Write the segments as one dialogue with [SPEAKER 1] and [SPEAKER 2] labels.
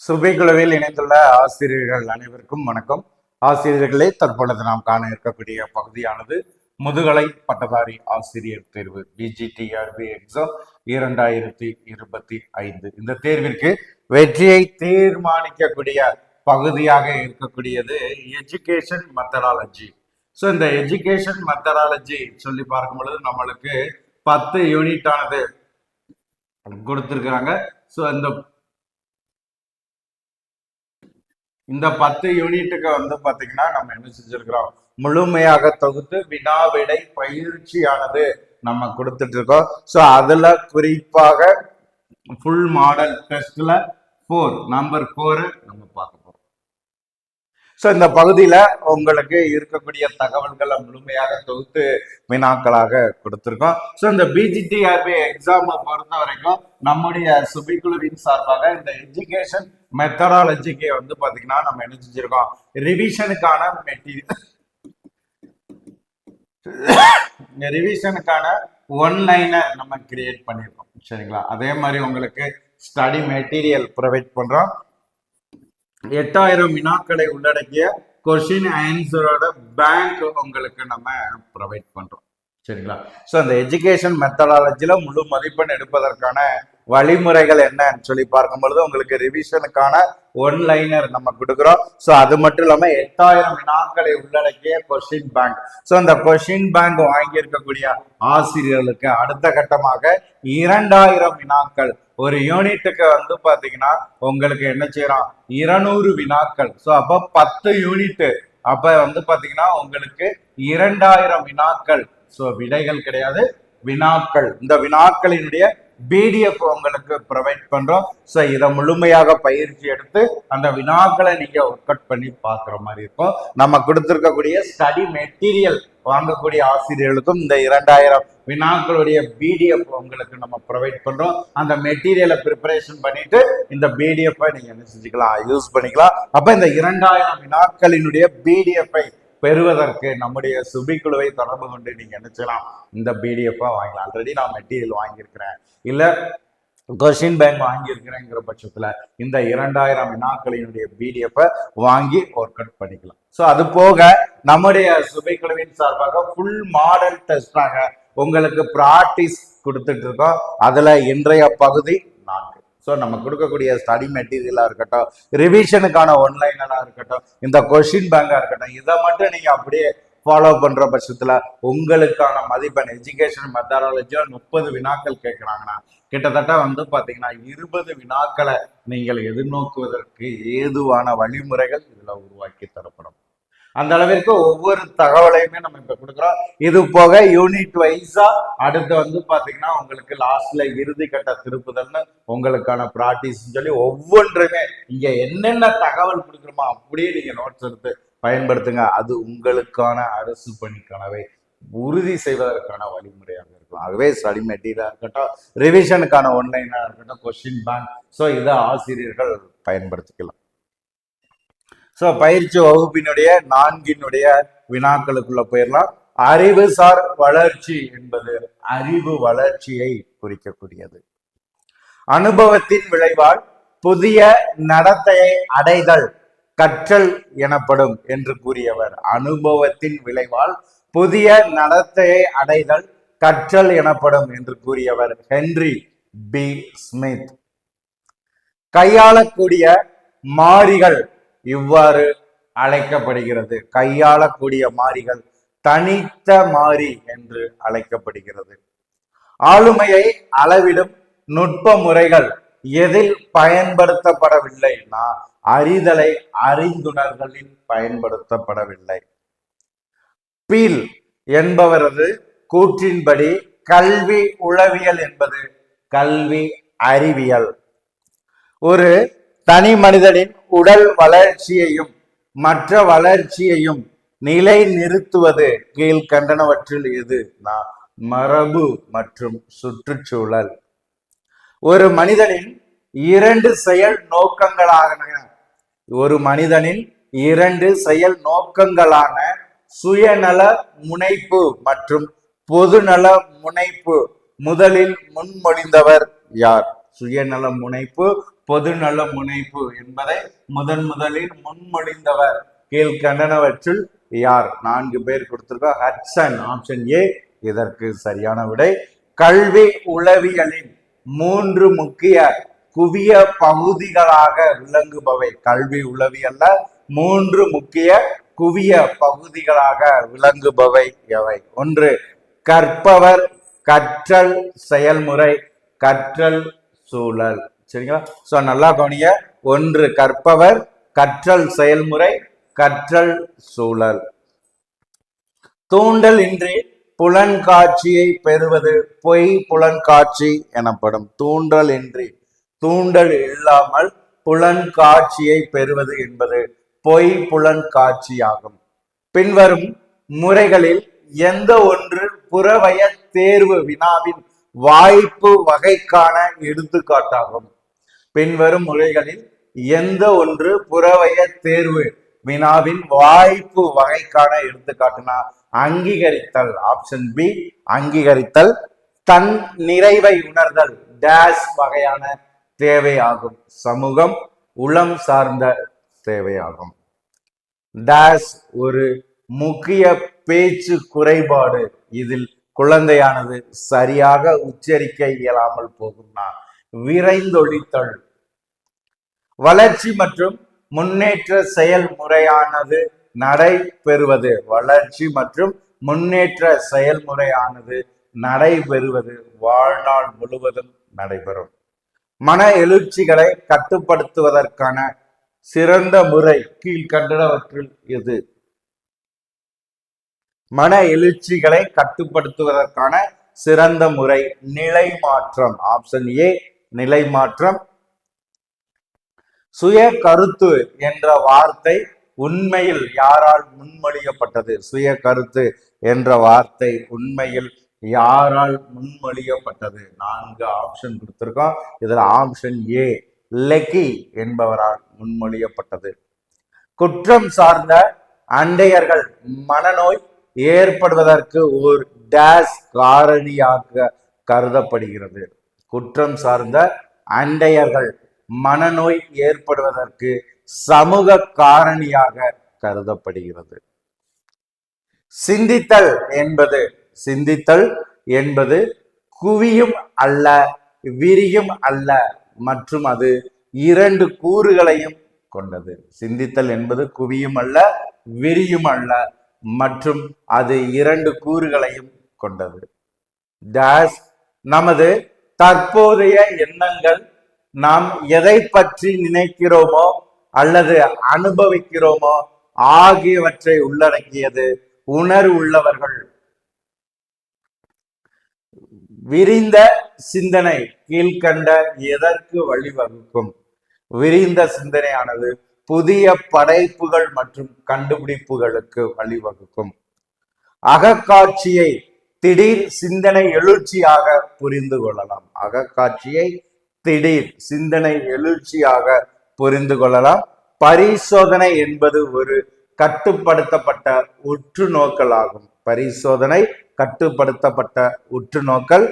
[SPEAKER 1] சுபைக்குழுவில் இணைந்துள்ள ஆசிரியர்கள் அனைவருக்கும் வணக்கம். ஆசிரியர்களே தற்பொழுது நாம் காண இருக்கக்கூடிய பகுதியானது முதுகலை பட்டதாரி ஆசிரியர் தேர்வு பிஜிடிஆர்பி எக்ஸாம் இரண்டாயிரத்தி இருபத்தி ஐந்து. இந்த தேர்விற்கு வெற்றியை தீர்மானிக்கக்கூடிய பகுதியாக இருக்கக்கூடியது எஜுகேஷன் மெத்தடாலஜி ஸோ இந்த எஜுகேஷன் மெத்தடாலஜி சொல்லி பார்க்கும் பொழுது நம்மளுக்கு பத்து யூனிட் ஆனது கொடுத்துருக்குறாங்க. ஸோ இந்த இந்த பத்து யூனிட்டுக்கு வந்து பாத்தீங்கன்னா நம்ம என்ன செஞ்சிருக்கிறோம்? முழுமையாக தொகுத்து வினாவிடை பயிற்சியானது நம்ம கொடுத்துட்டு இருக்கோம். ஸோ அதுல குறிப்பாக ஃபுல் மாடல் டெஸ்ட்ல ஃபோர் நம்பர் ஃபோர் நம்ம பார்க்கணும் ஸோ இந்த பகுதியில் உங்களுக்கு இருக்கக்கூடிய தகவல்களை முழுமையாக தொகுத்து வினாக்களாக கொடுத்துருக்கோம். ஸோ இந்த பிஜிடிஆர்பி எக்ஸாமை பொறுத்த வரைக்கும் நம்முடைய சுபிக்குழுவின் சார்பாக இந்த எஜுகேஷன் மெத்தடாலஜிக்கு வந்து பார்த்தீங்கன்னா நம்ம என்ன செஞ்சிருக்கோம் ரிவிஷனுக்கான மெட்டீரியல் ரிவிஷனுக்கான ஒன் லைனை நம்ம கிரியேட் பண்ணியிருக்கோம் சரிங்களா? அதே மாதிரி உங்களுக்கு ஸ்டடி மெட்டீரியல் ப்ரொவைட் பண்ணுறோம் எட்டாயிரம் வினாக்களை உள்ளடக்கிய கொஷின் ஆன்சரோட பேங்க் உங்களுக்கு நம்ம ப்ரொவைட் பண்றோம். சரிங்களா? ஸோ அந்த எஜுகேஷன் மெத்தடாலஜியில முழு மதிப்பெண் எடுப்பதற்கான வழிமுறைகள் என்னன்னு சொல்லி பார்க்கும் பொழுது உங்களுக்கு ரிவிஷனுக்கான ஒன் லைனர் நம்ம கொடுக்குறோம். ஸோ அது மட்டும் இல்லாம எட்டாயிரம் வினாக்களை உள்ளடக்கிய கொஷின் பேங்க் ஸோ அந்த கொஷின் பேங்க் வாங்கியிருக்கக்கூடிய ஆசிரியர்களுக்கு அடுத்த கட்டமாக இரண்டாயிரம் வினாக்கள் ஒரு யூனிட்டுக்கு வந்து பாத்தீங்கன்னா உங்களுக்கு என்ன செய்யறோம் இருநூறு வினாக்கள். ஸோ அப்போ பத்து யூனிட் அப்ப வந்து பாத்தீங்கன்னா உங்களுக்கு இரண்டாயிரம் வினாக்கள். ஸோ விடைகள் கிடையாது வினாக்கள். இந்த வினாக்களினுடைய பிடிஎஃப் உங்களுக்கு ப்ரொவைட் பண்றோம். ஸோ இதை முழுமையாக பயிற்சி எடுத்து அந்த வினாக்களை நீங்க ஒர்க் அவுட் பண்ணி பார்க்குற மாதிரி இருக்கும். நம்ம கொடுத்துருக்கக்கூடிய ஸ்டடி மெட்டீரியல் வாங்கக்கூடிய ஆசிரியர்களுக்கும் இந்த இரண்டாயிரம் வினாக்களுடைய பிடிஎஃப் உங்களுக்கு நம்ம ப்ரொவைட் பண்றோம். அந்த மெட்டீரியலை ப்ரிப்பரேஷன் பண்ணிட்டு இந்த பிடிஎஃப் நீங்க என்ன செஞ்சுக்கலாம் யூஸ் பண்ணிக்கலாம். அப்ப இந்த இரண்டாயிரம் வினாக்களினுடைய பிடிஎஃப்பை பெறுவதற்கு நம்முடைய சுபிக்குழுவை தொடர்பு கொண்டு நீங்க என்ன செய்யலாம் இந்த பிடிஎஃப் வாங்கலாம். ஆல்ரெடி நான் மெட்டீரியல் வாங்கியிருக்கிறேன். இல்ல கொஸ்டின் பேங்க் வாங்கியிருக்கிறேங்கிற பட்சத்தில் இந்த இரண்டாயிரம் வினாக்களினுடைய பிடிஎஃப்பை வாங்கி ஒர்க் அவுட் பண்ணிக்கலாம் ஸோ அது போக நம்முடைய சுபைக்குழுவின் சார்பாக ஃபுல் மாடல் டெஸ்டாக உங்களுக்கு ப்ராக்டிஸ் கொடுத்துட்டு இருக்கோம். அதில் இன்றைய பகுதி நான்கு. ஸோ நம்ம கொடுக்கக்கூடிய ஸ்டடி மெட்டீரியலாக இருக்கட்டும் ரிவிஷனுக்கான ஒன்லைனாக இருக்கட்டும் இந்த கொஷின் பேங்காக இருக்கட்டும் இதை மட்டும் நீங்கள் அப்படியே ஃபாலோ பண்ணுற பட்சத்தில் உங்களுக்கான மதிப்பெண் எஜுகேஷன் மெத்தடாலஜியாக முப்பது வினாக்கள் கேட்குறாங்கன்னா கிட்டத்தட்ட வந்து பார்த்தீங்கன்னா இருபது வினாக்களை நீங்கள் எதிர்நோக்குவதற்கு ஏதுவான வழிமுறைகள் இதில் உருவாக்கி தரப்படும். அந்த அளவிற்கு ஒவ்வொரு தகவலையுமே நம்ம இப்ப கொடுக்குறோம். இது போக யூனிட் வைஸா அடுத்து வந்து பாத்தீங்கன்னா உங்களுக்கு லாஸ்ட்ல இறுதி கட்ட திருப்புதல்னு உங்களுக்கான ப்ராக்டிஸ் சொல்லி ஒவ்வொன்றுமே இங்க என்னென்ன தகவல் கொடுக்குறோமோ அப்படியே நீங்க நோட்ஸ் எடுத்து பயன்படுத்துங்க. அது உங்களுக்கான அரசு பணி கனவை உறுதி செய்வதற்கான வழிமுறையாக இருக்கும் ஆகவே ஸ்டடி மெட்டீரியலாக இருக்கட்டும் ரிவிஷனுக்கான ஒன்லைனாக இருக்கட்டும் கொஸ்டின் பேங்க் ஸோ இதை ஆசிரியர்கள் பயன்படுத்திக்கலாம். ஸோ பயிற்சி வகுப்பினுடைய நான்கினுடைய வினாக்களுக்குள்ள போயிடலாம். அறிவுசார் வளர்ச்சி என்பது அறிவு வளர்ச்சியை குறிக்கக்கூடியது. அனுபவத்தின் விளைவால் புதிய நடத்தையை அடைதல் கற்றல் எனப்படும் என்று கூறியவர். அனுபவத்தின் விளைவால் புதிய நடத்தையை அடைதல் கற்றல் எனப்படும் என்று கூறியவர் ஹென்றி பி. ஸ்மித். கையாளக்கூடிய மாறிகள் இவ்வாறு அழைக்கப்படுகிறது. கையாளக்கூடிய மாறிகள் தனித்த மாறி என்று அழைக்கப்படுகிறது. ஆளுமையை அளவிடும் நுட்ப முறைகள் எதில் பயன்படுத்தப்படவில்லைனா அறிதலை அறிந்துணர்களில் பயன்படுத்தப்படவில்லை. பீல் என்பவரது கூற்றின்படி கல்வி உளவியல் என்பது கல்வி அறிவியல். ஒரு தனி மனிதனின் உடல் வளர்ச்சியையும் மற்ற வளர்ச்சியையும் நிலை நிறுத்துவது கீழ்கண்டனவற்றில் எது மரபு மற்றும் சுற்றுச்சூழல். ஒரு மனிதனின் இரண்டு செயல் நோக்கங்களான ஒரு மனிதனின் இரண்டு செயல் நோக்கங்களான சுயநல முனைப்பு மற்றும் பொதுநல முனைப்பு. முதலில் முன்மொழிந்தவர் யார்? சுயநல முனைப்பு பொதுநல முனைப்பு என்பதை முதன் முதலில் முன்மொழிந்தவர். கீழ்கண்டனவற்றில் யார்? நான்கு பேர் கொடுத்திருக்கோம். ஹட்சன் ஆப்ஷன் ஏ இதற்கு சரியான விடை. கல்வி உளவியலின் மூன்று முக்கிய குவிய பகுதிகளாக விளங்குபவை. கல்வி உளவியல்ல மூன்று முக்கிய குவிய பகுதிகளாக விளங்குபவை. எவை? ஒன்று கற்பவர் கற்றல் செயல்முறை கற்றல் சூழல். சரிங்களா? ஸோ நல்லா கவனிங்க. ஒன்று கற்பவர் கற்றல் செயல்முறை கற்றல் சூழல். தூண்டல் இன்றி புலன்காட்சியை பெறுவது பொய் புலன் காட்சி எனப்படும். தூண்டல் இன்றி தூண்டல் இல்லாமல் புலன்காட்சியை பெறுவது என்பது பொய் புலன்காட்சியாகும் பின்வரும் முறைகளில் எந்த ஒன்று புறவய தேர்வு வினாவின் வாய்ப்பு வகைக்கான எடுத்துக்காட்டாகும். பின்வரும் மொழிகளில் எந்த ஒன்று புறவய தேர்வு வினாவின் வாய்ப்பு வகைக்கான எடுத்துக்காட்டுனா அங்கீகரித்தல் ஆப்ஷன் பி அங்கீகரித்தல் தன் நிறைவை உணர்தல் டேஷ் வகையான தேவையாகும் சமூகம் உளம் சார்ந்த தேவையாகும் டேஷ் ஒரு முக்கிய பேச்சு குறைபாடு இதில் குழந்தையானது சரியாக உச்சரிக்க இயலாமல் போகும்னா விரைந்தொழித்தல். வளர்ச்சி மற்றும் முன்னேற்ற செயல்முறையானது நடைபெறுவது. வளர்ச்சி மற்றும் முன்னேற்ற செயல்முறையானது நடைபெறுவது வாழ்நாள் முழுவதும் நடைபெறும். மன எழுச்சிகளை கட்டுப்படுத்துவதற்கான சிறந்த முறை கீழ்கண்டனவற்றில் இது. மன எழுச்சிகளை கட்டுப்படுத்துவதற்கான சிறந்த முறை நிலை மாற்றம் ஆப்ஷன் ஏ நிலை மாற்றம் சுய கருத்து என்ற வார்த்தை உண்மையில் யாரால் முன்மொழியப்பட்டது? சுய கருத்து என்ற வார்த்தை உண்மையில் யாரால் முன்மொழியப்பட்டது? நான்கு ஆப்ஷன் கொடுத்திருக்கோம். இதுல ஆப்ஷன் ஏ லெக்கி என்பவரால் முன்மொழியப்பட்டது. குற்றம் சார்ந்த அண்டையர்கள் மனநோய் ஏற்படுவதற்கு ஒரு டேஸ் காரணியாக கருதப்படுகிறது. குற்றம் சார்ந்த அண்டையர்கள் மனநோய் ஏற்படுவதற்கு சமூக காரணியாக கருதப்படுகிறது. சிந்தித்தல் என்பது சிந்தித்தல் என்பது குவியும் அல்ல விரியும் அல்ல மற்றும் அது இரண்டு கூறுகளையும் கொண்டது. சிந்தித்தல் என்பது குவியும் அல்ல விரியும் அல்ல மற்றும் அது இரண்டு கூறுகளையும் கொண்டது. டேஷ் நமது தற்போதைய எண்ணங்கள் நாம் எதை பற்றி நினைக்கிறோமோ அல்லது அனுபவிக்கிறோமோ ஆகியவற்றை உள்ளடக்கியது உணர்வு உள்ளவர்கள். விரிந்த சிந்தனை கீழ்கண்ட எதற்கு வழிவகுக்கும்? விரிந்த சிந்தனையானது புதிய படைப்புகள் மற்றும் கண்டுபிடிப்புகளுக்கு வழிவகுக்கும். அகக்காட்சியை திடீர் சிந்தனை எழுச்சியாக புரிந்து கொள்ளலாம். அகக்காட்சியை திடீர் சிந்தனை எழுச்சியாக புரிந்து கொள்ளலாம். பரிசோதனை என்பது ஒரு கட்டுப்படுத்தப்பட்ட உற்று நோக்கலாகும் பரிசோதனை கட்டுப்படுத்தப்பட்ட உற்று நோக்கல்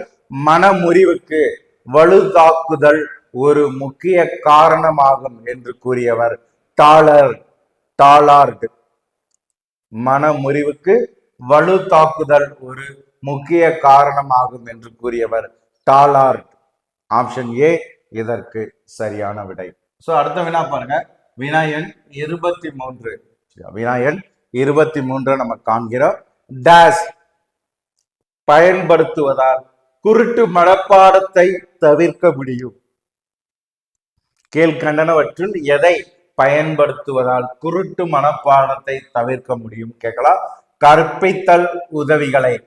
[SPEAKER 1] மனமுறிவுக்கு வலுதாக்குதல் ஒரு முக்கிய காரணமாகும் என்று கூறியவர் டாலர் டாலார்டு மனமுறிவுக்கு வலு தாக்குதல் ஒரு முக்கிய காரணமாகும் என்று கூறியவர் டாலார்ட் ஆப்ஷன் ஏ இதற்கு சரியான விடை. சோ அடுத்த வினா பாருங்க. வினா எண் இருபத்தி மூன்று. வினா எண் இருபத்தி மூன்று நம்ம காண்கிறோம். டேஸ் பயன்படுத்துவதால் குருட்டு மனப்பாடத்தை தவிர்க்க முடியும். கீழ்கண்டனவற்றில் எதை பயன்படுத்துவதால் குருட்டு மனப்பாடத்தை தவிர்க்க முடியும். கேட்கலாம். கற்பித்தல் உதவிகளை.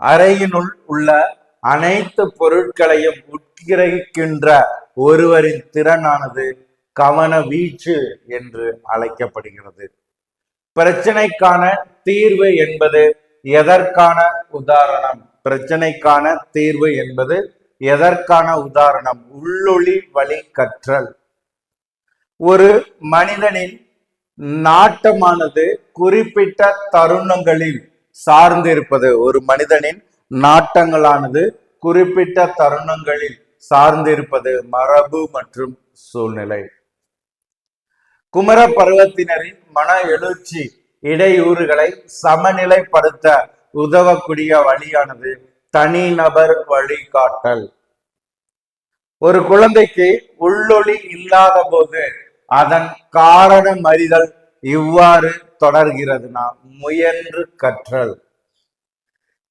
[SPEAKER 1] அறையினுள் உள்ள அனைத்து பொருட்களையும் உட்கிரகிக்கின்ற ஒருவரின் திறனானது கவன வீச்சு என்று அழைக்கப்படுகிறது. பிரச்சனைக்கான தீர்வு என்பது எதற்கான உதாரணம்? பிரச்சனைக்கான தீர்வு என்பது எதற்கான உதாரணம்? உள்ளொளி வழி கற்றல் ஒரு மனிதனின் நாட்டமானது குறிப்பிட்ட தருணங்களில் சார்ந்திருப்பது. ஒரு மனிதனின் நாட்டங்களானது குறிப்பிட்ட தருணங்களில் சார்ந்திருப்பது. மரபு மற்றும் சூழ்நிலை. குமர பருவத்தினரின் மன எழுச்சி இடையூறுகளை சமநிலைப்படுத்த உதவக்கூடிய வழியானது. தனிநபர் வழிகாட்டல். ஒரு குழந்தைக்கு உள்ளொளி இல்லாத போது அதன் காரணம் அறிதல் இவ்வாறு தொடர்கிறதுனா முயன்று கற்றல்.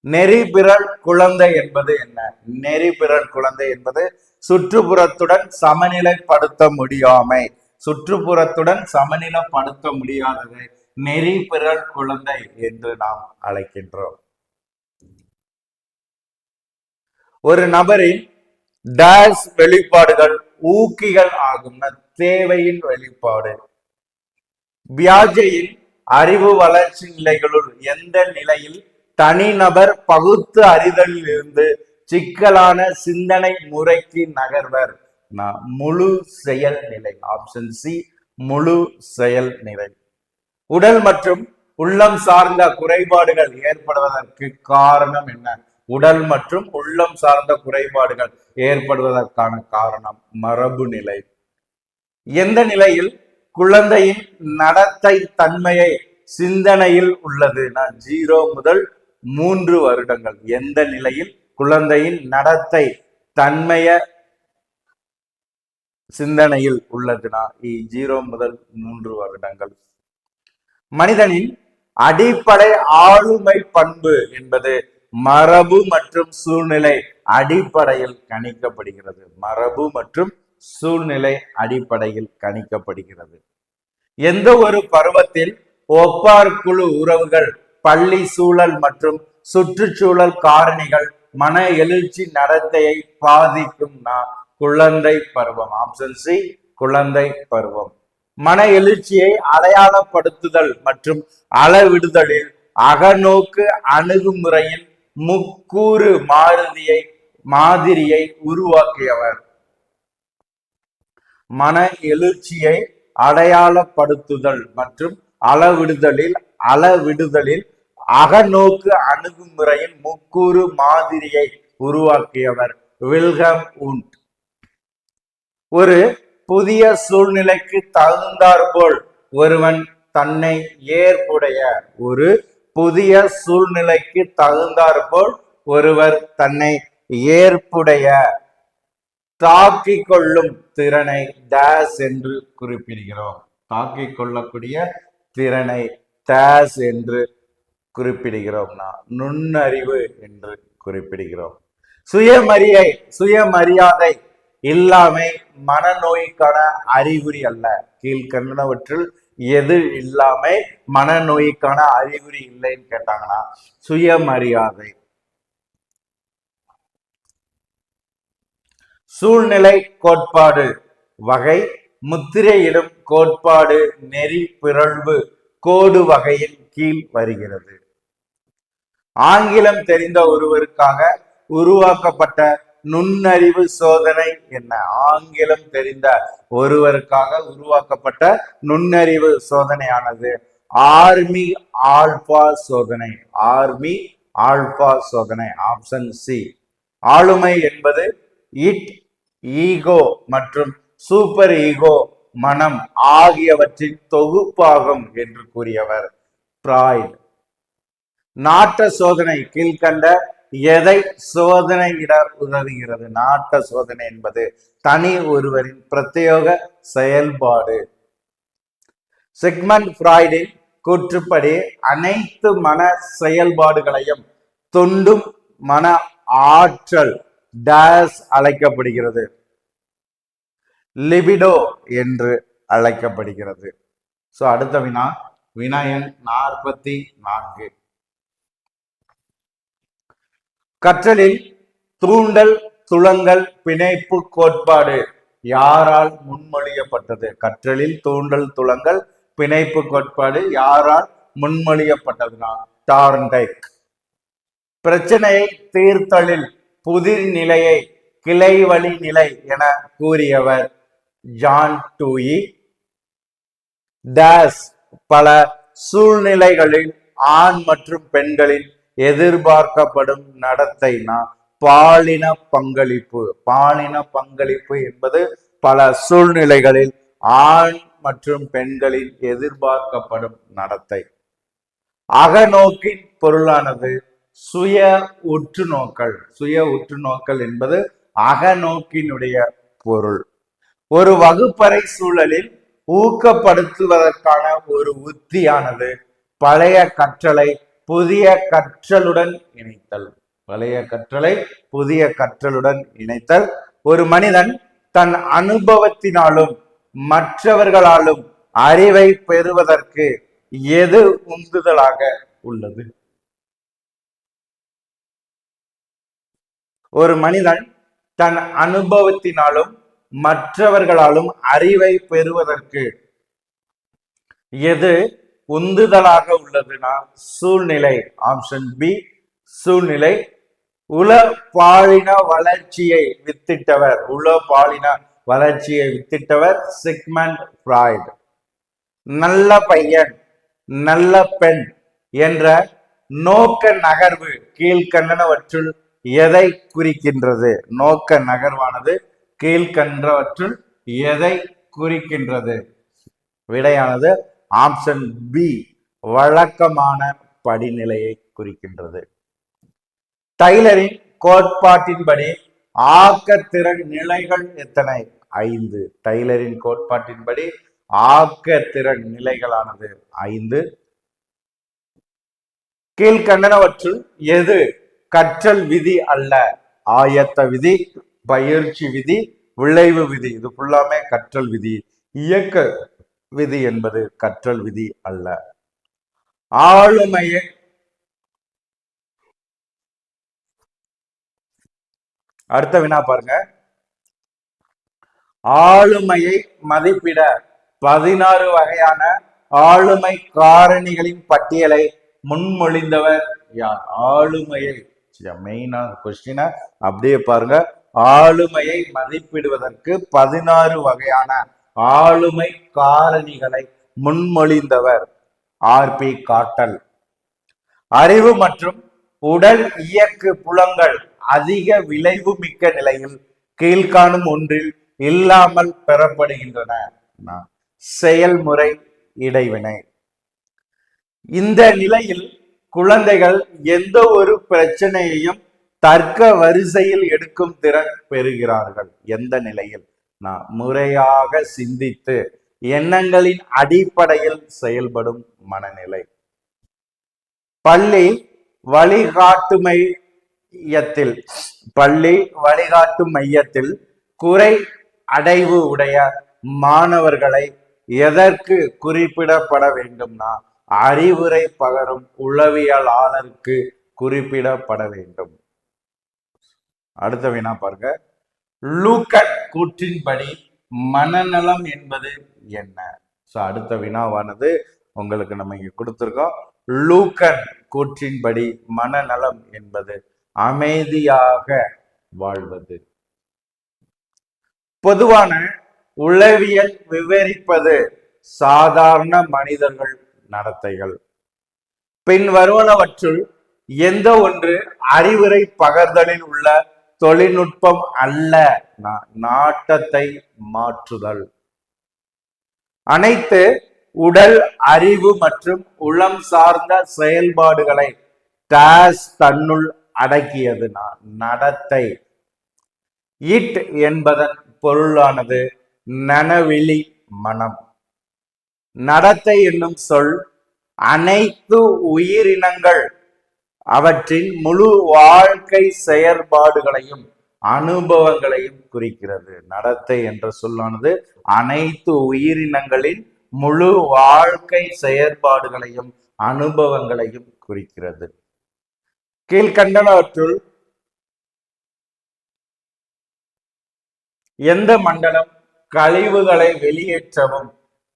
[SPEAKER 1] நெறிபிறல் குழந்தை என்பது என்ன? நெறிபிறல் குழந்தை என்பது சுற்றுப்புறத்துடன் சமநிலைப்படுத்த முடியாமை. சுற்றுப்புறத்துடன் சமநிலைப்படுத்த முடியாதது நெறிபிறல் குழந்தை என்று நாம் அழைக்கின்றோம். ஒரு நபரின் டேஸ் வெளிப்பாடுகள் ஊக்கிகள் ஆகும். தேவையின் வெளிப்பாடு. வியாஜையின் அறிவு வளர்ச்சி நிலைகளுள் எந்த நிலையில் தனிநபர் பகுத்து அறிதலில் இருந்து சிக்கலான சிந்தனை முறைக்கு நகர்வர்? முழு செயல் நிலை. ஆப்ஷன் சி முழு செயல் நிலை. உடல் மற்றும் உள்ளம் சார்ந்த குறைபாடுகள் ஏற்படுவதற்கு காரணம் என்ன? உடல் மற்றும் உள்ளம் சார்ந்த குறைபாடுகள் ஏற்படுவதற்கான காரணம் மரபு நிலை. எந்த நிலையில் குழந்தையின் நடத்தை தன்மையை சிந்தனையில் உள்ளது? நான் ஜீரோ முதல் மூன்று வருடங்கள். எந்த நிலையில் குழந்தையின் நடத்தை தன்மைய சிந்தனையில் உள்ளதுனா ஜீரோ முதல் மூன்று வருடங்கள். மனிதனின் அடிப்படை ஆளுமை பண்பு என்பது மரபு மற்றும் சூழ்நிலை அடிப்படையில் கணிக்கப்படுகிறது. மரபு மற்றும் சூழ்நிலை அடிப்படையில் கணிக்கப்படுகிறது. எந்த ஒரு பருவத்தில் ஒப்பார் குழு உறவுகள் பள்ளி சூழல் மற்றும் சுற்றுச்சூழல் காரணிகள் மன எழுச்சி நடத்தையை பாதிக்கும் குழந்தை பருவம். ஆப்ஷன் சி குழந்தை பருவம். மன எழுச்சியை அடையாளப்படுத்துதல் மற்றும் அளவிடுதலில் அகநோக்கு அணுகுமுறையின் முக்கூறு மாருதியை மாதிரியை உருவாக்கியவர். மன எழுச்சியை அடையாளப்படுத்துதல் மற்றும் அளவிடுதலில் அளவிடுதலில் அகநோக்கு அணுகுமுறையின் முக்கூறு மாதிரியை உருவாக்கியவர் வில்கம் உண்ட். ஒரு புதிய சூழ்நிலைக்கு தகுந்தாற்போல் ஒருவன் தன்னை ஏற்புடைய ஒரு புதிய சூழ்நிலைக்கு தகுந்தாற்போல் ஒருவர் தன்னை ஏற்புடைய தாக்கிக் கொள்ளும் திறனை டேஸ் என்று குறிப்பிடுகிறோம். தாக்கிக் கொள்ளக்கூடிய திறனை டேஸ் என்று குறிப்பிடுகிறோம்னா நுண்ணறிவு என்று குறிப்பிடுகிறோம். சுயமரியை சுயமரியாதை இல்லாமை மனநோய்க்கான அறிகுறி அல்ல. கீழ்கண்டனவற்றில் எது இல்லாம மனநோய்க்கான அறிகுறி இல்லைன்னு கேட்டாங்கன்னா சுயமரியாதை. சூழ்நிலை கோட்பாடு வகை முத்திரையிடும் கோட்பாடு நெறி பிறழ்வு கோடு வகையின் கீழ் வருகிறது. ஆங்கிலம் தெரிந்த ஒருவருக்காக உருவாக்கப்பட்ட நுண்ணறிவு சோதனை என்ன? ஆங்கிலம் தெரிந்த ஒருவருக்காக உருவாக்கப்பட்ட நுண்ணறிவு சோதனையானது. ஆர்மி ஆல்பா சோதனை. ஆர்மி ஆல்பா சோதனை ஆப்ஷன் சி ஆளுமை என்பது இட் ஈகோ மற்றும் சூப்பர் ஈகோ மனம் ஆகியவற்றின் தொகுப்பாகும் என்று கூறியவர். பிராய்ட் நாட்ட சோதனை கீழ்கண்ட எதை சோதனையிட உதவுகிறது? நாட்ட சோதனை என்பது தனி ஒருவரின் பிரத்யேக செயல்பாடு. சிக்மண்ட் ஃப்ராய்டின் கூற்றுப்படி அனைத்து மன செயல்பாடுகளையும் தொண்டும் மன ஆற்றல் டேஸ் அழைக்கப்படுகிறது. லிபிடோ என்று அழைக்கப்படுகிறது. ஸோ அடுத்த வினா வினயன் நாற்பத்தி நான்கு. கற்றலில் தூண்டல் துளங்கல் பிணைப்பு கோட்பாடு யாரால் முன்மொழியப்பட்டது? கற்றலில் தூண்டல் துளங்கல் பிணைப்பு கோட்பாடு யாரால் முன்மொழியப்பட்டதுனா டார்ன்டைக் பிரச்சனையை தீர்த்தலில் புதிர் நிலையை கிளை வழி நிலை என கூறியவர் ஜான் டூயி. டேஸ் பல சூழ்நிலைகளில் ஆண் மற்றும் பெண்களின் எதிர்பார்க்கப்படும் நடத்தைனா பாலின பங்களிப்பு. பாலின பங்களிப்பு என்பது பல சூழ்நிலைகளில் ஆண் மற்றும் பெண்களின் எதிர்பார்க்கப்படும் நடத்தை. அகநோக்கின் பொருளானது சுய உற்று நோக்கல் சுய உற்று நோக்கல் என்பது அகநோக்கினுடைய பொருள். ஒரு வகுப்பறை சூழலில் ஊக்கப்படுத்துவதற்கான ஒரு உத்தியானது பழைய கற்றலை புதிய கற்றலுடன் இணைத்தல். பழைய கற்றலை புதிய கற்றலுடன் இணைத்தல். ஒரு மனிதன் தன் அனுபவத்தினாலும் மற்றவர்களாலும் அறிவை பெறுவதற்கு எது உந்துதலாக உள்ளது? ஒரு மனிதன் தன் அனுபவத்தினாலும் மற்றவர்களாலும் அறிவை பெறுவதற்கு எது உந்துதலாக உள்ளதுன்னா சூழ்நிலை ஆப்ஷன் பி சூழ்நிலை உல பாலின வளர்ச்சியை வித்திட்டவர். உல பாலின வளர்ச்சியை வித்திட்டவர் சிக்மண்ட் ஃப்ராய்டு. நல்ல பையன் நல்ல பெண் என்ற நோக்க நகர்வு கீழ்கண்டனவற்றுள் எதை குறிக்கின்றது? நோக்க நகர்வானது கீழ்கண்டவற்றுள் எதை குறிக்கின்றது? விடையானது ஆப்ஷன் பி வழக்கமான படிநிலையை குறிக்கின்றது. டைலரின் கோட்பாட்டின்படி ஆக்கத்திறன் நிலைகள் எத்தனை? ஐந்து. டைலரின் கோட்பாட்டின்படி ஆக்கத்திறன் நிலைகளானது ஐந்து. கீழ்கண்டனவற்றுள் எது? கற்றல் விதி அல்ல. ஆயத்த விதி பயிற்சி விதி விளைவு விதி. இது ஃபுல்லாமே கற்றல் விதி. இயக்க விதி என்பது கற்றல் விதி அல்ல. ஆளுமையை அடுத்த வினா பாருங்க. ஆளுமையை மதிப்பிட பதினாறு வகையான ஆளுமை காரணிகளின் பட்டியலை முன்மொழிந்தவர் யார்? ஆளுமையை. மெயினான கொஸ்டினை அப்படியே பாருங்க. ஆளுமையை மதிப்பிடுவதற்கு பதினாறு வகையான ஆளுமை காரணிகளை முன்மொழிந்தவர் ஆர் பி காட்டல். அறிவு மற்றும் உடல் இயக்கு புலங்கள் அதிக விளைவு மிக்க நிலையில் கீழ்காணும் ஒன்றில் இல்லாமல் பெறப்படுகின்றன. செயல்முறை இடைவினை. இந்த நிலையில் குழந்தைகள் எந்த ஒரு பிரச்சனையையும் தர்க்க வரிசையில் எடுக்கும் திறன் பெறுகிறார்கள். எந்த நிலையில்? நான் முறையாக சிந்தித்து எண்ணங்களின் அடிப்படையில் செயல்படும் மனநிலை. பள்ளி வழிகாட்டு மையத்தில் பள்ளி வழிகாட்டு மையத்தில் குறை அடைவு உடைய மாணவர்களை எதற்கு குறிப்பிடப்பட வேண்டும்னா அறிவுரை பகரும் உளவியலாளருக்கு குறிப்பிடப்பட வேண்டும். அடுத்த வினா பாருங்க. லூக்கட் கூற்றின்படி மனநலம் என்பது என்ன? சோ அடுத்த வினாவானது உங்களுக்கு நம்ம இங்க கொடுத்துருக்கோம். லூக்கன் கூற்றின்படி மனநலம் என்பது அமைதியாக வாழ்வது. பொதுவான உளவியல் விவரிப்பது சாதாரண மனிதர்கள் நடத்தைகள். பின் வருவனவற்றுள் எந்த ஒன்று அறிவுரை பகர்தலில் உள்ள தொழில்நுட்பம் அல்ல. நா- நாட்டத்தை மாற்றுதல். அனைத்து உடல் அறிவு மற்றும் உளம் சார்ந்த செயல்பாடுகளை டாஸ் தன்னுள் அடக்கியது நடத்தை. இட் என்பதன் பொருளானது நனவெளி மனம். நடத்தை என்னும் சொல் அனைத்து உயிரினங்கள் அவற்றின் முழு வாழ்க்கை செயற்பாடுகளையும் அனுபவங்களையும் குறிக்கிறது. நடத்தை என்ற சொல்லானது அனைத்து உயிரினங்களின் முழு வாழ்க்கை செயற்பாடுகளையும் அனுபவங்களையும் குறிக்கிறது. கீழ்கண்டனவற்றுள் எந்த மண்டலம் கழிவுகளை வெளியேற்றவும்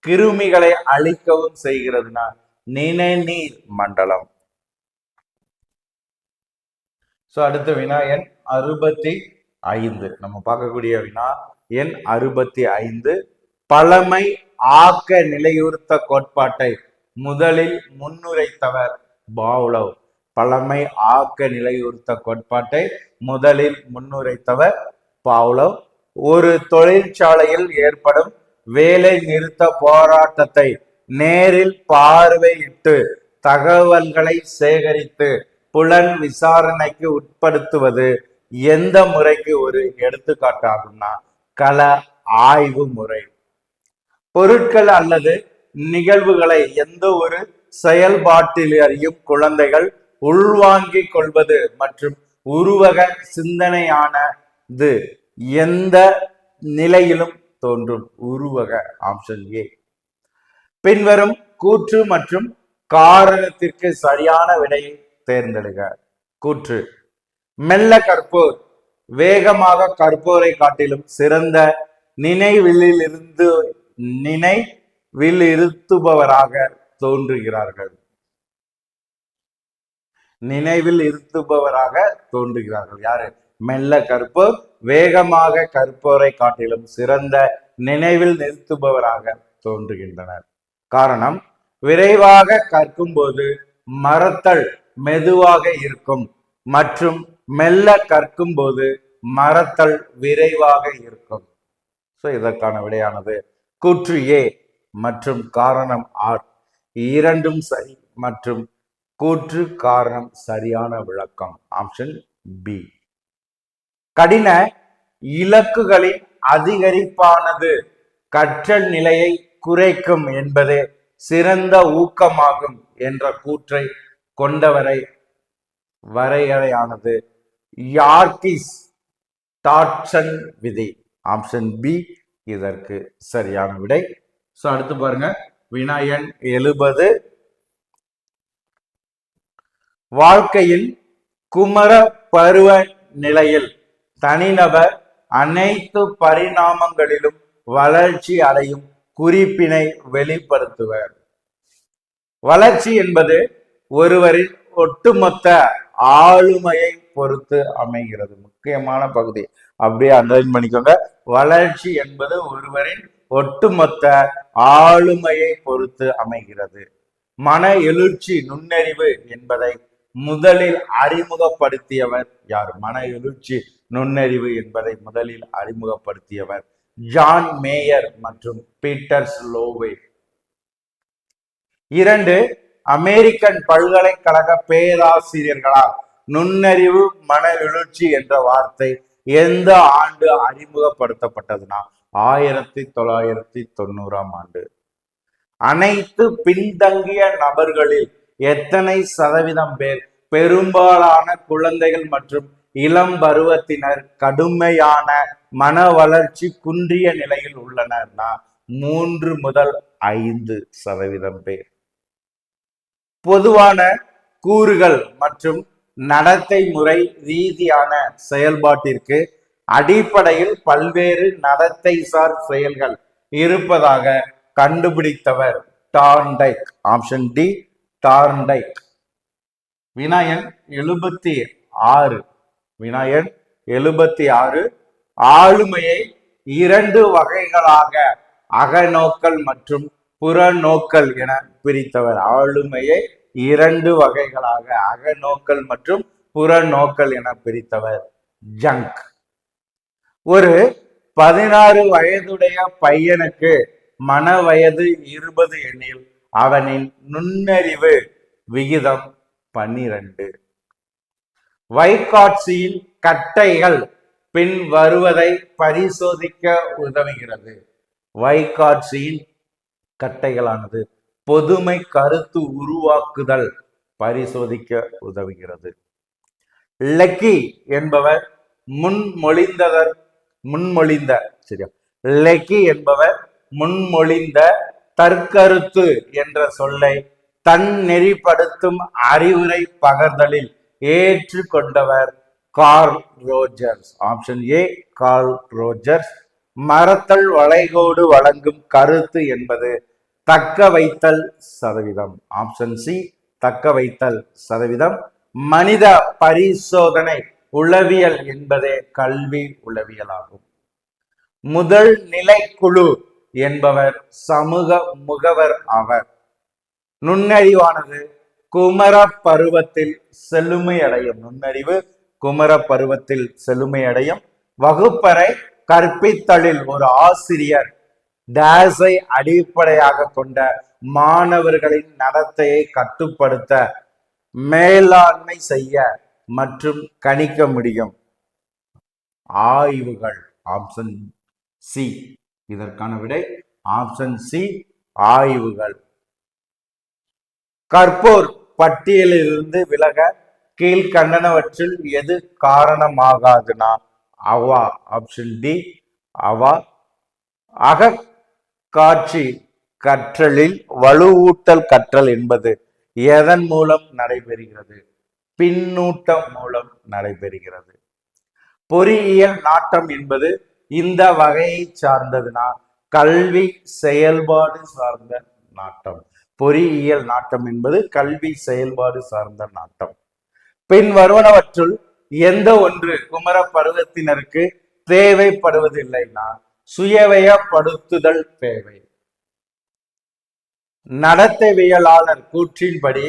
[SPEAKER 1] கிருமிகளை அழிக்கவும் செய்கிறதுனா நினைநீர் மண்டலம். ஸோ அடுத்த வினா எண் அறுபத்தி ஐந்து நம்ம பார்க்கக்கூடிய வினா எண் அறுபத்தி ஐந்து பழமை ஆக்க நிலையுறுத்த கோட்பாட்டை முதலில் முன்னுரைத்தவர் பாவ்லவ். பழமை ஆக்க நிலையுறுத்த கோட்பாட்டை முதலில் முன்னுரைத்தவர் பாவ்லவ். ஒரு தொழிற்சாலையில் ஏற்படும் வேலை நிறுத்த போராட்டத்தை நேரில் பார்வையிட்டு தகவல்களை சேகரித்து புலன் விசாரணைக்கு உட்படுத்துவது எந்த முறைக்கு ஒரு எடுத்துக்காட்டாகும்னா கள ஆய்வு முறை. பொருட்கள் அல்லது நிகழ்வுகளை எந்த ஒரு செயல்பாட்டில் அறியும் குழந்தைகள் உள்வாங்கிக் கொள்வது மற்றும் உருவக சிந்தனையானது எந்த நிலையிலும் தோன்றும். உருவக ஆப்ஷன் ஏ. பின்வரும் கூற்று மற்றும் காரணத்திற்கு சரியான விடையை தேர்ந்தெடுக. கூற்று. மெல்ல கற்போர். வேகமாக கற்போரை காட்டிலும் சிறந்த நினைவிலில் இருந்து நினைவில் இருத்துபவராக தோன்றுகிறார்கள். நினைவில் இருத்துபவராக தோன்றுகிறார்கள். யாரு? மெல்ல கற்போர். வேகமாக கற்போரை காட்டிலும் சிறந்த நினைவில் நிறுத்துபவராக தோன்றுகின்றனர். காரணம் விரைவாக கற்கும் போது மறத்தல் மெதுவாக இருக்கும் மற்றும் மெல்ல கற்கும் போது மறத்தல் விரைவாக இருக்கும். ஸோ இதற்கான விடையானது கூற்று ஏ மற்றும் காரணம் ஆர் இரண்டும் சரி மற்றும் கூற்று காரணம் சரியான விளக்கம். ஆப்ஷன் பி கடின இலக்குகளின் அதிகரிப்பானது கற்றல் நிலையை குறைக்கும் என்பதே சிறந்த ஊக்கமாகும் என்ற கூற்றை கொண்டவரை வரையறையானது. யார்கிஸ் டாட்சன் விதி. ஆப்ஷன் பி இதற்கு சரியான விடை. ஸோ அடுத்து பாருங்க. வினாயன் எழுபது. வாழ்க்கையில் குமர பருவ நிலையில் தனிநபர் அனைத்து பரிணாமங்களிலும் வளர்ச்சி அடையும் குறிப்பினை வெளிப்படுத்துவர். வளர்ச்சி என்பது ஒருவரின் ஒட்டுமொத்த ஆளுமையை பொறுத்து அமைகிறது. முக்கியமான பகுதி. அப்படியே அண்டர்லைன் பண்ணிக்கோங்க. வளர்ச்சி என்பது ஒருவரின் ஒட்டுமொத்த ஆளுமையை பொறுத்து அமைகிறது. மன எழுச்சி நுண்ணறிவு என்பதை முதலில் அறிமுகப்படுத்தியவர் யார்? மன எழுச்சி நுண்ணறிவு என்பதை முதலில் அறிமுகப்படுத்தியவர் ஜான் மேயர் மற்றும் பீட்டர் ஸ்லோவே. இரண்டு அமெரிக்கன் பல்கலைக்கழக பேராசிரியர்களால் நுண்ணறிவு மன எழுச்சி என்ற வார்த்தை எந்த ஆண்டு அறிமுகப்படுத்தப்பட்டதுன்னா ஆயிரத்தி தொள்ளாயிரத்தி தொண்ணூறாம் ஆண்டு. அனைத்து பின்தங்கிய நபர்களில் எத்தனை சதவீதம் பேர் பெரும்பாலான குழந்தைகள் மற்றும் இளம் பருவத்தினர் கடுமையான மன வளர்ச்சி குன்றிய நிலையில் உள்ளனர்னா மூன்று முதல் ஐந்து சதவீதம் பேர். பொதுவான கூறுகள் மற்றும் நடத்தை முறை ரீதியான செயல்பாட்டிற்கு அடிப்படையில் பல்வேறு நடத்தைசார் செயல்கள் இருப்பதாக கண்டுபிடித்தவர் டார்ன்டைக் ஆப்ஷன் டி டார்ன்டைக். வினாயன் எழுபத்தி ஆறு. வினாயன் எழுபத்தி ஆறு. ஆளுமையை இரண்டு வகைகளாக அகநோக்கல் மற்றும் புறநோக்கல் என பிரித்தவர். ஆளுமையை இரண்டு வகைகளாக அகநோக்கல் மற்றும் புறநோக்கல் என பிரித்தவர். ஜங்க் ஒரு பதினாறு வயதுடைய பையனுக்கு மன வயது இருபது எனில் அவனின் நுண்ணறிவு விகிதம் பன்னிரண்டு. வைகாட்சியின் கட்டைகள் பின் வருவதை பரிசோதிக்க உதவுகிறது. வைகாட்சியின் கட்டைகளானது. பொதுமை கருத்து உருவாக்குதல் பரிசோதிக்க உதவுகிறது. லக்கி என்பவர் முன்மொழிந்தவர் முன்மொழிந்த சரியா? லக்கி என்பவர் முன்மொழிந்த தற்கருத்து என்ற சொல்லை தன் நெறிப்படுத்தும் அறிவுரை பகர்தலில் ஏற்றுக்கொண்டவர் Carl Rogers. Option A Carl Rogers. மரத்தல் வளைகோடு வழங்கும் கருத்து என்பது தக்க வைத்தல் சதவீதம். ஆப்ஷன் சி தக்க வைத்தல் சதவீதம். மனித பரிசோதனை உளவியல் என்பதே கல்வி உளவியலாகும். முதல் நிலை குழு என்பவர் சமூக முகவர் ஆவர். நுண்ணறிவானது குமர பருவத்தில் செழுமை அடையும் நுண்ணறிவு குமர பருவத்தில் செழுமை அடையும் வகுப்பறை கற்பித்தலில் ஒரு ஆசிரியர் டேஸை அடிப்படையாக கொண்ட மாணவர்களின் நடத்தையை கட்டுப்படுத்த மேலாண்மை செய்ய மற்றும் கணிக்க முடியும். ஆய்வுகள் ஆப்ஷன் சி இதற்கான விடை ஆப்ஷன் சி ஆய்வுகள். கற்போர் பட்டியலிலிருந்து விலக கீழ்கண்டனவற்றில் எது காரணமாகாதுனா? அவா ஆப்ஷன் டி அவா அக காட்சி கற்றலில் வலுவூட்டல் கற்றல் என்பது எதன் மூலம் நடைபெறுகிறது? பின்னூட்டம் மூலம் நடைபெறுகிறது. பொறியியல் நாட்டம் என்பது இந்த வகையை சார்ந்ததுனா கல்வி செயல்பாடு சார்ந்த நாட்டம். பொறியியல் நாட்டம் என்பது கல்வி செயல்பாடு சார்ந்த நாட்டம். பின் வருவனவற்றுள் எந்த ஒன்று குமர பருவத்தினருக்கு தேவைப்படுவதில்லைனா சுயவயப்படுத்துதல் தேவை. நடத்தைவியலாளர் கூற்றின்படி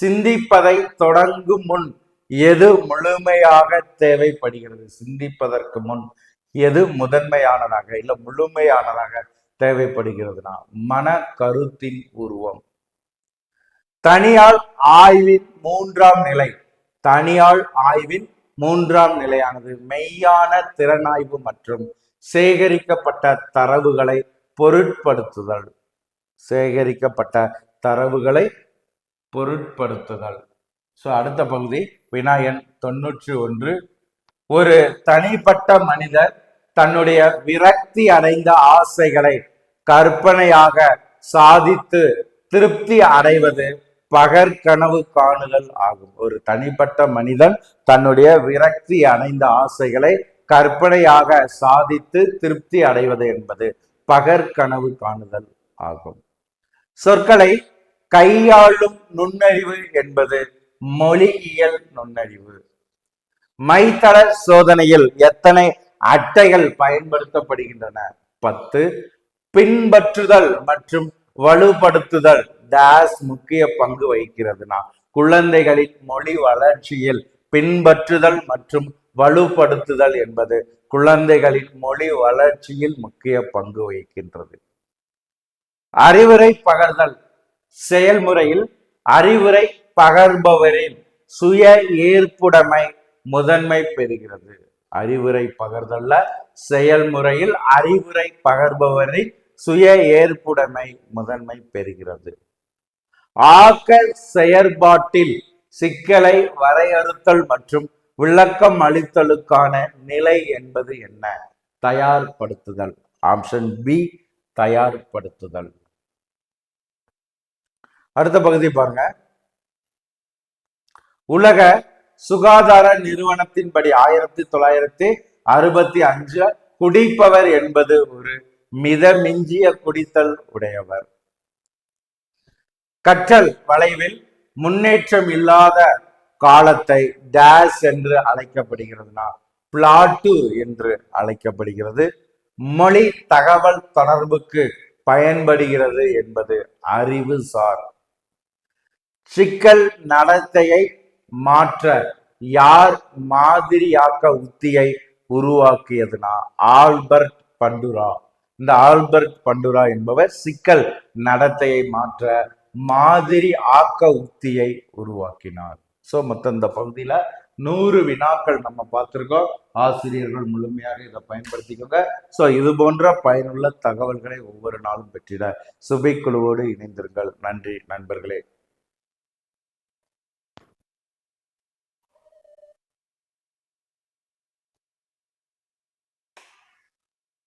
[SPEAKER 1] சிந்திப்பதை தொடங்கும் முன் எது முழுமையாக தேவைப்படுகிறது? சிந்திப்பதற்கு முன் எது முதன்மையானதாக இல்ல முழுமையானதாக தேவைப்படுகிறதுனா மன கருத்தின் உருவம். தனியால் ஆய்வின் மூன்றாம் நிலை தனியால் ஆய்வின் மூன்றாம் நிலையானது. மெய்யான திறனாய்வு மற்றும் சேகரிக்கப்பட்ட தரவுகளை பொருட்படுத்துதல். சேகரிக்கப்பட்ட தரவுகளை பொருட்படுத்துதல். ஸோ அடுத்த பகுதி வினாயன் தொன்னூற்றி ஒன்று. ஒரு தனிப்பட்ட மனிதர் தன்னுடைய விரக்தி அடைந்த ஆசைகளை கற்பனையாக சாதித்து திருப்தி அடைவது பகற்கனவு காணுதல் ஆகும். ஒரு தனிப்பட்ட மனிதன் தன்னுடைய விரக்தி அடைந்த ஆசைகளை கற்பனையாக சாதித்து திருப்தி அடைவது என்பது பகற்கனவு காணுதல் ஆகும். சொற்களை கையாளும் நுண்ணறிவு என்பது மொழியியல் நுண்ணறிவு. மைத்தள சோதனையில் எத்தனை அட்டைகள் பயன்படுத்தப்படுகின்றன? பத்து. பின்பற்றுதல் மற்றும் வலுப்படுத்துதல் டேஸ் முக்கிய பங்கு வகிக்கிறதுனா குழந்தைகளின் மொழி வளர்ச்சியில் பின்பற்றுதல் மற்றும் வலுப்படுத்துதல் என்பது குழந்தைகளின் மொழி வளர்ச்சியில் முக்கிய பங்கு வகிக்கின்றது. அறிவுரை பகர்தல். செயல்முறையில் அறிவுரை பகர்பவரின் சுய ஏற்புடைமை முதன்மை பெறுகிறது. அறிவுரை பகர்தல்ல செயல்முறையில் அறிவுரை பகர்பவரின் சுய ஏற்புடைமை முதன்மை பெறுகிறது. ஆக்க செயற்பாட்டில் சிக்கலை வரையறுத்தல் மற்றும் விளக்கம் அளித்தலுக்கான நிலை என்பது என்ன? தயார்படுத்துதல். ஆப்ஷன் பி தயார்படுத்துதல். அடுத்த பகுதி பாருங்க. உலக சுகாதார நிறுவனத்தின்படி ஆயிரத்தி தொள்ளாயிரத்தி அறுபத்தி அஞ்சு குடிப்பவர் என்பது ஒரு மித மிஞ்சிய குடித்தல் உடையவர். கற்றல் வளைவில் முன்னேற்றம் இல்லாத காலத்தை டேஸ் என்று அழைக்கப்படுகிறதுனா பிளாட்டு என்று அழைக்கப்படுகிறது. மொழி தகவல் தொடர்புக்கு பயன்படுகிறது என்பது அறிவுசார் சிக்கல் நடத்தையை மாற்ற யார் மாதிரியாக்க உத்தியை உருவாக்கியதுனா ஆல்பர்ட் பண்டுரா. இந்த ஆல்பர்ட் பண்டுரா என்பவர் சிக்கல் நடத்தையை மாற்ற மாதிரி ஆக்க உத்தியை உருவாக்கினார். ஸோ மொத்தம் இந்த பகுதியில் நூறு வினாக்கள் நம்ம பார்த்துருக்கோம். ஆசிரியர்கள் முழுமையாக இதை பயன்படுத்திக்கோங்க. ஸோ இது போன்ற பயனுள்ள தகவல்களை ஒவ்வொரு நாளும் பெற்றிட. சுபை குழுவோடு இணைந்திருங்கள். நன்றி நண்பர்களே.